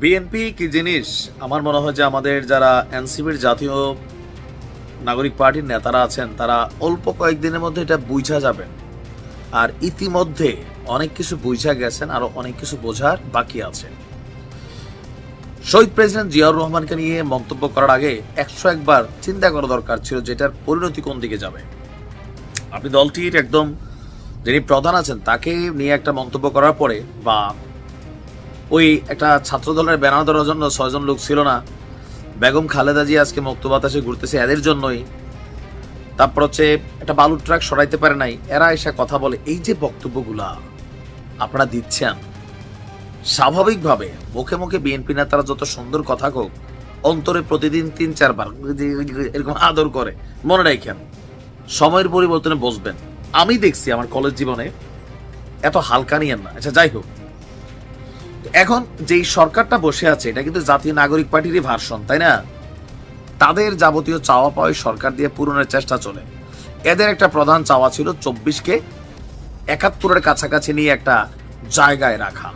BNP কি জিনিস? আমার মনে হয় যে আমাদের যারা এনসিপির জাতীয় নাগরিক পার্টির নেতারা আছেন, তারা অল্প কয়েকদিনের মধ্যে এটা বুঝা যাবেন আর ইতিমধ্যে অনেক কিছু বুঝা গেছেন, আরও অনেক কিছু বোঝার বাকি আছে। শহীদ প্রেসিডেন্ট জিয়াউর রহমানকে নিয়ে মন্তব্য করার আগে একশো একবার চিন্তা করা দরকার ছিল যেটার পরিণতি কোন দিকে যাবে। আপনি দলটির একদম যিনি প্রধান আছেন, তাকে নিয়ে একটা মন্তব্য করার পরে বা ওই একটা ছাত্র দলের ব্যানার ধরার জন্য ছয়জন লোক ছিল না। বেগম খালেদা জি আজকে মুক্ত বাতাসে ঘুরতেছে এদের জন্যই। তারপর হচ্ছে একটা বালুর ট্রাক সরাইতে পারে নাই, এরা এসে কথা বলে, এই যে বক্তব্যগুলা আপনারা দিচ্ছেন, স্বাভাবিকভাবে মুখে মুখে বিএনপি নেতারা যত সুন্দর কথা হোক অন্তরে প্রতিদিন তিন চারবার এরকম আদর করে, মনে রাখেন, সময়ের পরিবর্তনে বসবেন। আমি দেখছি আমার কলেজ জীবনে এত হালকা নিয়েন না। আচ্ছা যাই হোক এখন যেই সরকারটা বসে আছে, এটা কিন্তু জাতীয় নাগরিক পার্টিরই ভার্সন তাই না? তাদের যাবতীয় চাওয়া পাওয়াই সরকার দিয়ে পূরণের চেষ্টা চলে। এদের একটা প্রধান চাওয়া ছিল চব্বিশকে একাত্তরের কাছাকাছি নিয়ে একটা জায়গায় রাখা।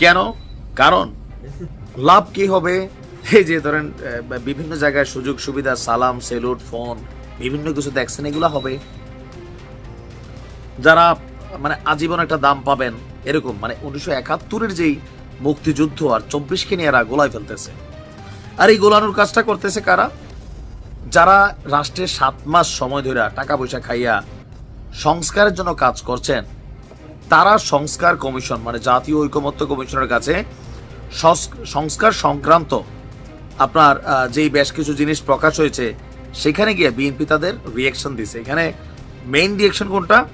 কেন? কারণ লাভ কি হবে? এই যে ধরেন বিভিন্ন জায়গায় সুযোগ সুবিধা, সালাম, সেলুট, ফোন, বিভিন্ন কিছু দেখছেন, এগুলো হবে। যারা মানে আজীবন একটা দাম পাবেন এরকম মানে উনিশশো একাত্তরের যেই মুক্তিযুদ্ধ আর চব্বিশকে নিয়ে এরা গোলায় ফেলতেছে। আর এই গোলানোর কাজটা করতেছে কারা? যারা রাষ্ট্রের সাত মাস সময় ধরে টাকা পয়সা খাইয়া সংস্কারের জন্য কাজ করছেন, তারা সংস্কার কমিশন মানে জাতীয় ঐকমত্য কমিশনের কাছে সস- সংস্কার সংক্রান্ত আপনার যেই বেশ কিছু জিনিস প্রকাশ হয়েছে, সেখানে গিয়ে বিএনপি তাদের রিয়েকশন দিছে। এখানে মেইন রিয়েকশন কোনটা?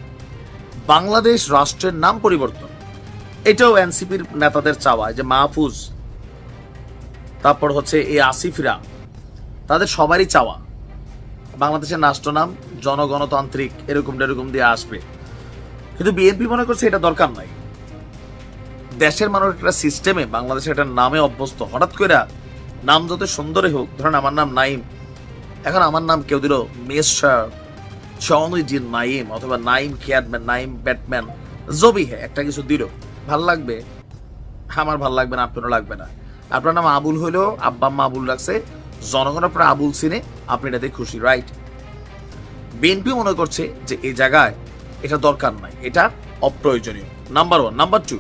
বাংলাদেশ রাষ্ট্রের নাম পরিবর্তন। এটাও এনসিপির নেতাদের চাওয়া যে মাহফুজ, তারপর হচ্ছে এই আসিফরা, তাদের সবারই চাওয়া। বাংলাদেশের রাষ্ট্র নাম জনগণতান্ত্রিক এরকম এরকম দিয়ে আসবে। কিন্তু বিএনপি মনে করছে এটা দরকার নাই। দেশের মানুষ একটা সিস্টেমে বাংলাদেশের একটা নামে অভ্যস্ত, হঠাৎ করে নাম যত সুন্দরই হোক, ধরেন আমার নাম নাইম এখন আমার নাম কেউ দিল মেসার চৌধুরী নাইম অথবা নাইম কেয়ারম্যান নাইম ব্যাটম্যান, জবি হ্যাঁ একটা কিছু দিল। ভালো লাগবে? আমার ভালো লাগবে না, আপনারও লাগবে না। আপনার নাম আবুল হইলেও আব্বা আম্মা আবুল রাখছে। জনগণ আপনার আবুল সিনে আপনি এটাতে খুশি রাইট বিএনপি মনে করছে যে এই জায়গায় এটা দরকার নাই, এটা অপ্রয়োজনীয়। নাম্বার ওয়ান নাম্বার টু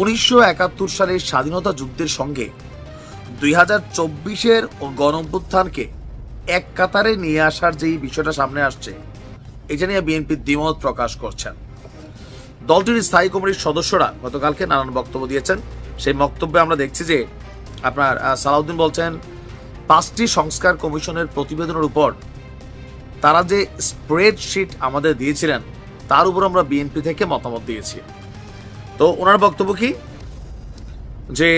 উনিশশো একাত্তর সালের স্বাধীনতা যুদ্ধের সঙ্গে দুই হাজার চব্বিশের গণঅভ্যুত্থানকে এক কাতারে নিয়ে আসার যেই বিষয়টা সামনে আসছে, এটা নিয়ে বিএনপি দ্বিমত প্রকাশ করছেন। দলটির স্থায়ী কমিটির সদস্যরা গতকালকে নানান বক্তব্য দিয়েছেন। সেই বক্তব্যে আমরা দেখছি যে আপনার সালাউদ্দিন বলছেন, পাঁচটি সংস্কার কমিশনের প্রতিবেদনের উপর তারা যে স্প্রেডশিট আমাদের দিয়েছিলেন, তার উপর আমরা বিএনপি থেকে মতামত দিয়েছি। তো ওনার বক্তব্য কি? যে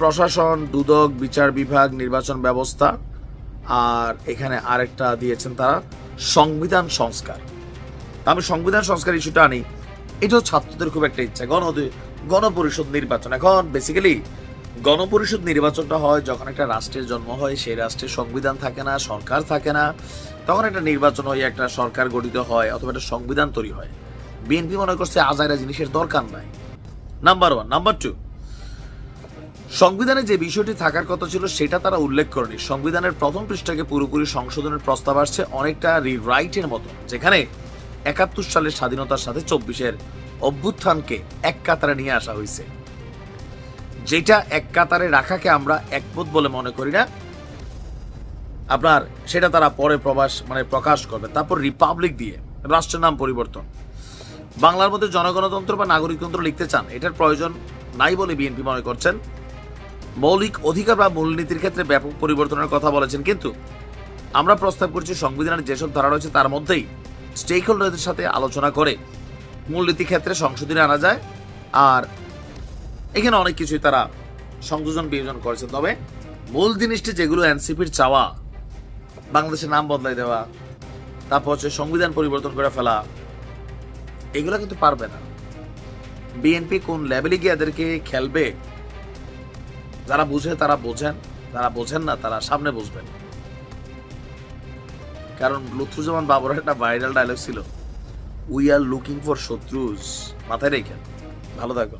প্রশাসন, দুদক, বিচার বিভাগ, নির্বাচন ব্যবস্থা, আর এখানে আরেকটা দিয়েছেন তারা, সংবিধান সংস্কার। আমি সংবিধান সংস্কার ইস্যুটা আনি। এটাও ছাত্রদের খুব একটা ইচ্ছা, গণ গণপরিষদ নির্বাচন। এখন বেসিক্যালি গণপরিষদ নির্বাচনটা হয় যখন একটা রাষ্ট্রের জন্ম হয়, সেই রাষ্ট্রের সংবিধান থাকে না, সরকার থাকে না, তখন একটা নির্বাচন হয়ে, একটা সরকার গঠিত হয় অথবা একটা সংবিধান তৈরি হয়। বিএনপি মনে করছে আজাইরা জিনিসের দরকার নাই। নাম্বার ওয়ান নাম্বার টু সংবিধানে যে বিষয়টি থাকার কথা ছিল সেটা তারা উল্লেখ করেনি। সংবিধানের প্রথম পৃষ্ঠাকে পুরোপুরি সংশোধনের প্রস্তাব আসছে অনেকটা রিরাইটের মতো, যেখানে একাত্তর সালের স্বাধীনতার সাথে চব্বিশের অভ্যুত্থানকে এক কাতারে নিয়ে আসা হয়েছে। যেটা এক কাতারে রাখাকে আমরা একমত বলে মনে করি না। আপনার, সেটা তারা পরে প্রবাস মানে প্রকাশ করবে। তারপর রিপাবলিক দিয়ে, রাষ্ট্রের নাম পরিবর্তন। বাংলার মধ্যে জনগণতন্ত্র বা নাগরিকতন্ত্র লিখতে চান, এটার প্রয়োজন নাই বলে বিএনপি মনে করছেন। মৌলিক অধিকার বা মূলনীতির ক্ষেত্রে ব্যাপক পরিবর্তনের কথা বলেছেন, কিন্তু আমরা প্রস্তাব করছি সংবিধানের যেসব ধারা রয়েছে, তার মধ্যেই স্টেক হোল্ডারদের সাথে আলোচনা করে মূলনীতি ক্ষেত্রে সংশোধনী আনা যায়, আর এখানে অনেক কিছুই তারা সংযোজন বিয়োজন করেছেন। তবে মূল জিনিসটি যেগুলো এনসিপির চাওয়া, বাংলাদেশের নাম বদলাই দেওয়া, তারপর হচ্ছে সংবিধান পরিবর্তন করে ফেলা, এগুলো কিন্তু পারবে না। বিএনপি কোন লেভেলে গিয়ে এদেরকে খেলবে, যারা বুঝে তারা বোঝেন, যারা বোঝেন না তারা সামনে বুঝবেন। কারণ লুৎফুজ্জামান বাবর একটা ভাইরাল ডায়লগ ছিল উই আর লুকিং ফর শত্রুজ। মাথায় রেখে। ভালো থাকো।